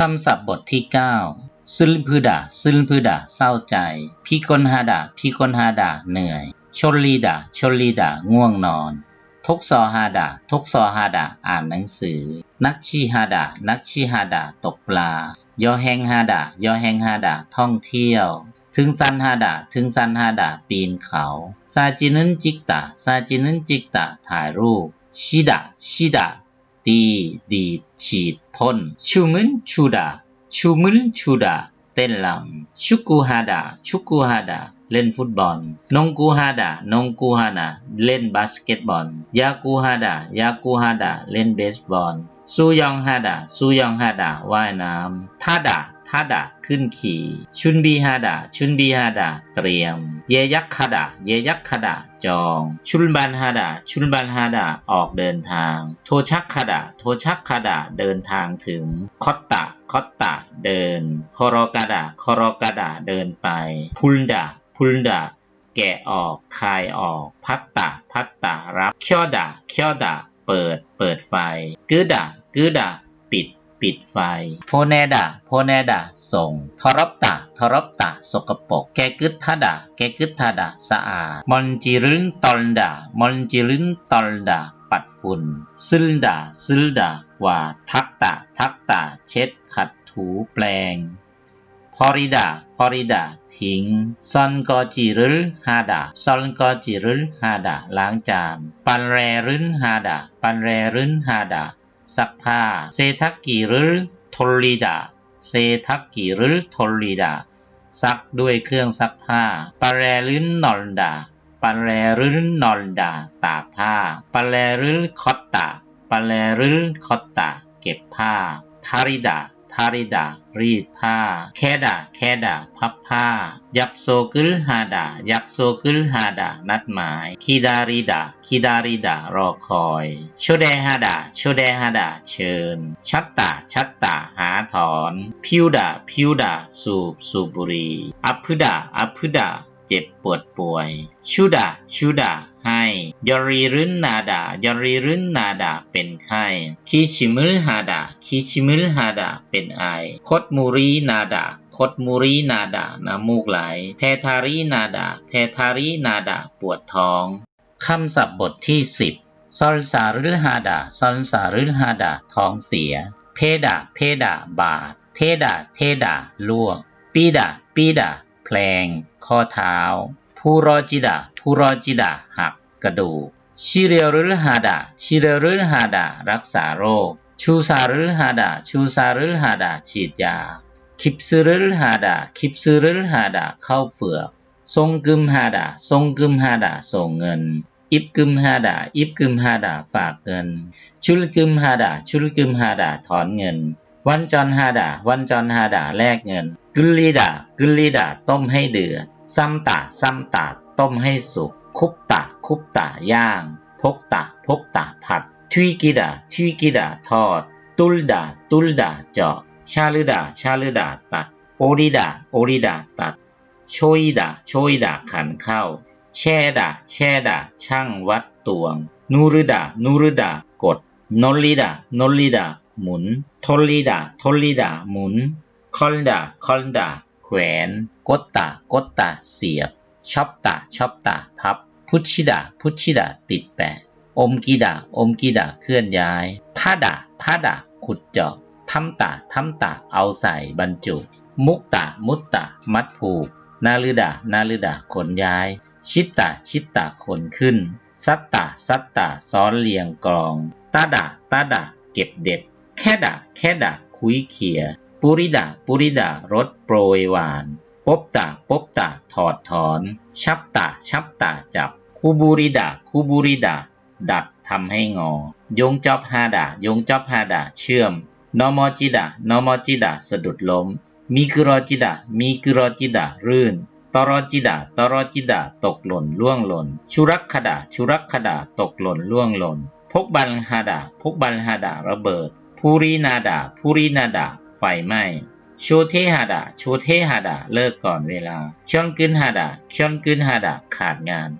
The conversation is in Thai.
คำศัพท์บทที่ 9ซึลพืดาซึลพืดาเศร้าใจ พิกลฮาดาพิกลฮาดาเหนื่อย ชลลีดาชลลีดาง่วงนอน ทุกซอฮาดาทุกซอฮาดาอ่านหนังสือ นักชีฮาดานักชีฮาดาตกปลา ยอแหงฮาดายอแหงฮาดาท่องเที่ยว ถึงซันฮาดาถึงซันฮาดาปีนเขา ซาจินันจิกตาซาจินันจิกตาถ่ายรูปชิดาชิดา ตีดีดฉีดพ่นชูมึนชูดาชูมึนชูดาเต้นลำชุกูฮาดาชุกูฮาดาเล่นฟุตบอล นงกูฮาดานงกูฮาดาเล่นบาสเกตบอล ยากูฮาดายากูฮาดาเล่นเบสบอล ซูยองฮาดาซูยองฮาดาว่ายน้ำทาดา ทาดาขึ้นขี่ ชุนบีฮาดาชุนบีฮาดาเตรียม เยยักฮาดาเยยักฮาดาจอง ชุนบันฮาดาชุนบันฮาดาออกเดินทาง โทชักฮาดาโทชักฮาดาเดินทางถึง คอตตะคอตตะเดิน คอรอกาดาคอรอกาดาเดินไป พุลดาพุลดาแกะออก คายออก พัตตาพัตตารับเคียวดาเคียวดาเปิด เปิดไฟกึดากึดา ปิดไฟโพเนดาโพเนดาส่งทรบตาทรบตาสกปรกแกกึดทาดาแกกึดทาดาสะอาดมอนจิรึนตอลดามอนจิรึนตอลดาปัดฝุ่นซึลดาซึลดาวาดทักตาทักตาเช็ดขัดถูแปลงพอริดาพอริดาทิ้งซอนกอจิรุลฮาดาซอนกอจิรุลฮาดาล้างจาน ปันแรรุนฮาดาปันแรรุนฮาดา ซักผ้าเซทักกิรุลทอลิดาเซทักกิรุลทอลิดาซักด้วยเครื่องซักผ้าปาแรรุนนอลดาปาแรรุนนอลดาตากผ้าปาแรรุนคอตตาปาแรรุนคอตตาเก็บผ้าทาริดา ทาริดา รีดผ้า แคดา แคดา พับผ้า ยักโซกุลฮาดา ยักโซกุลฮาดา นัดหมายคีดาริดาคีดาริดา รอคอยโชเดฮาดาโชเดฮาดา เชิญ ชัตตา ชัตตา หาถอน พิวดา พิวดา สูบ สูบบุรี อัพพุดา อัพพุดา เจ็บปวดป่วยชูดาชูดา ให้ยอรีรุนนาดายอรีรุนนาดาเป็นไข้คิชิมุลฮาดาคิชิมุลฮาดาเป็นไอคดมูรีนาดาคดมูรีนาดาน้ำมูกไหลแพทารีนาดาแพทารีนาดาปวดท้องคำศัพท์บทที่สิบซอลสารุลฮาดาซอลสารุลฮาดาท้องเสีย เพดาเพดาบาดเทดาเทดาลวกปีดาปีดาแพลง ข้อเท้า ผู้รอจิดาผู้รอจิดาหักกระดูกชิเรรุลฮาดาชิเรรุลฮาดารักษาโรค ชูซารุลฮาดาชูซารุลฮาดาฉีดยา คิปซึรุลฮาดาคิปซึรุลฮาดาเข้าเฟือก ทรงกึมฮาดาทรงกึมฮาดาส่งเงิน อิบกึมฮาดาอิบกึมฮาดาฝากเงิน ชุลกึมฮาดาชุลกึมฮาดาถอนเงิน วันจอนฮาดา วันจอนฮาดาแลกเงิน กุลลีดา กุลลีดา ต้มให้เดือด ซัมตา ซัมตา ต้มให้สุก คุปตะคุปตะย่าง พกตะพกตะผัด ทวีกิดา ทวีกิดา ทอด ตุลดา ตุลดา เจาะ ชาลืดา ชาลืดา ตัด โอริดา โอริดา ตัด โชยดา โชยดา ขันเข้า แช่ดา แช่ดา ช่างวัดตวง นูรดา นูรดา กด นลิดา นลิดา หมุนทลิดาทลิดาหมุนคอลดาคอลดาแขวนกตตากตตาเสียบชอบตาชอบตาพับ พุชิดาพุชิดาติดแปะอมกีดาอมกีดาเคลื่อนย้ายพาดาพาดาขุดเจาะทำตาทำตาเอาใส่บรรจุ มุกตามุตตามัดผูก นาลืดานาลืดาขนย้าย ชิตตาชิตตาขนขึ้น สัตตาสัตตาซ้อนเรียงกรองตาดาตาดาเก็บเด็ด แค่ดาแค่ดาคุยเขีย ปุริดาปุริดารถโปรยหวานปบตาปบตาถอดถอน ชับตาชับตาจับ คูบูริดาคูบูริดาดัดทำให้งอ ยงจอบฮาดายงจอบฮาดาเชื่อมนอมอจิดานอมอจิดาสะดุดล้ม มีกรอจิดามีกรอจิดารื่นตรอจิดาตรอจิดาตกหล่นล่วงหล่น ชุรักขดาชุรักขดาตกหล่นล่วงหล่น พกบัลฮาดาพกบัลฮาดาระเบิด ภูรินาดาภูรินาดาไฟไหม้โชเทฮาดาโชเทฮาดาเลิกก่อนเวลาชอนกึนฮาดาชอนกึนฮาดาขาดงาน